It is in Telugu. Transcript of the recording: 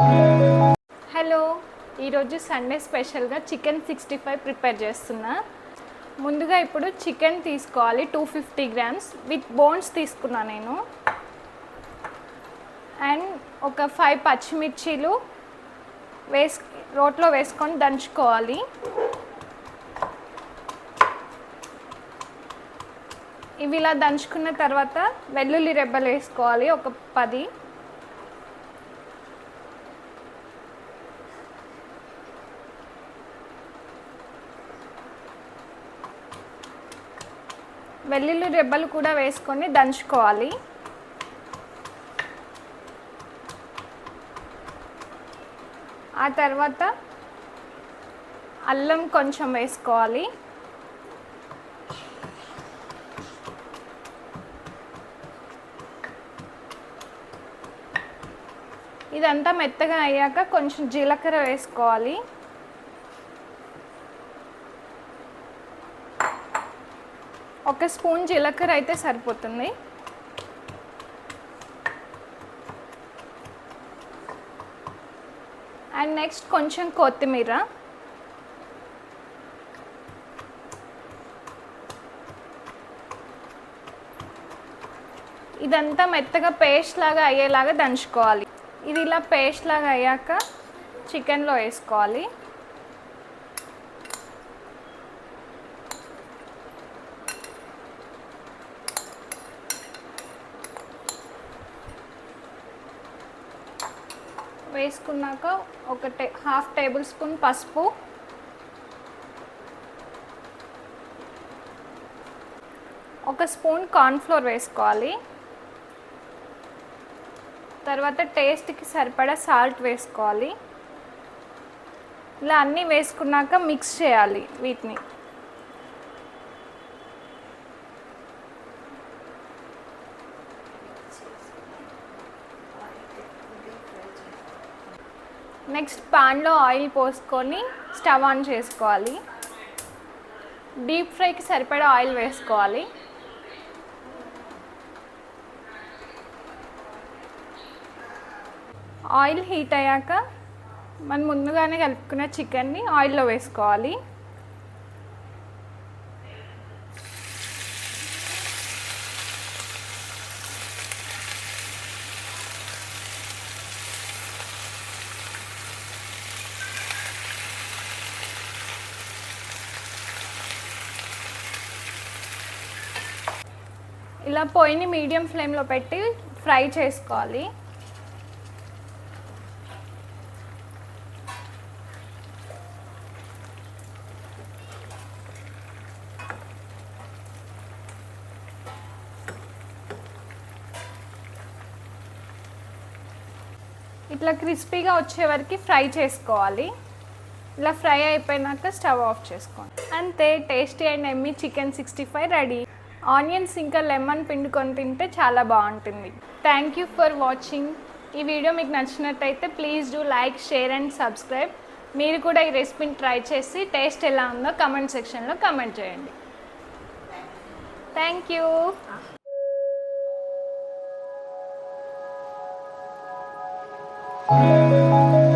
హలో ఈరోజు సండే స్పెషల్గా చికెన్ సిక్స్టీ ఫైవ్ ప్రిపేర్ చేస్తున్నా. ముందుగా ఇప్పుడు చికెన్ తీసుకోవాలి two fifty grams with bones తీసుకున్నా నేను. అండ్ ఒక ఫైవ్ పచ్చిమిర్చీలు వేస్ రోట్లో వేసుకొని దంచుకోవాలి. ఇవి ఇలా దంచుకున్న తర్వాత వెల్లుల్లి రెబ్బలు వేసుకోవాలి ఒక పది. వెల్లుల్లి రెబ్బలు కూడా వేసుకొని దంచుకోవాలి. ఆ తర్వాత అల్లం కొంచెం వేసుకోవాలి. ఇదంతా మెత్తగా అయ్యాక కొంచెం జీలకర్ర వేసుకోవాలి. ఒక స్పూన్ జీలకర్ర అయితే సరిపోతుంది. అండ్ నెక్స్ట్ కొంచెం కొత్తిమీర. ఇదంతా మెత్తగా పేస్ట్ లాగా అయ్యేలాగా దంచుకోవాలి. ఇది ఇలా పేస్ట్ లాగా అయ్యాక చికెన్లో వేసుకోవాలి. వేసుకున్నాక ఒక టే హాఫ్ టేబుల్ స్పూన్ పసుపు. ఒక స్పూన్ కార్న్ఫ్లోర్ వేసుకోవాలి. తర్వాత టేస్ట్కి సరిపడా సాల్ట్ వేసుకోవాలి. ఇలా అన్నీ వేసుకున్నాక మిక్స్ చేయాలి వీటిని. నెక్స్ట్ పాన్లో ఆయిల్ పోసుకొని స్టవ్ ఆన్ చేసుకోవాలి. డీప్ ఫ్రైకి సరిపడా ఆయిల్ వేసుకోవాలి. ఆయిల్ హీట్ అయ్యాక మనం ముందుగానే కలుపుకున్న చికెన్ని ఆయిల్లో వేసుకోవాలి. ఇలా పొయ్యిని మీడియం ఫ్లేమ్లో పెట్టి ఫ్రై చేసుకోవాలి. ఇట్లా క్రిస్పీగా వచ్చే వరకు ఫ్రై చేసుకోవాలి. ఇలా ఫ్రై అయిపోయినాక స్టవ్ ఆఫ్ చేసుకోండి. అంతే tasty and yummy chicken sixty five ready. Onions ఇంకా లెమన్ పిండుకొని తింటే చాలా బాగుంటుంది. థ్యాంక్ యూ ఫర్ వాచింగ్ ఈ వీడియో మీకు నచ్చినట్టయితే please do like share and subscribe మీరు కూడా ఈ రెసిపీని ట్రై చేసి టేస్ట్ ఎలా ఉందో కమెంట్ సెక్షన్లో కమెంట్ చేయండి. Thank you Thank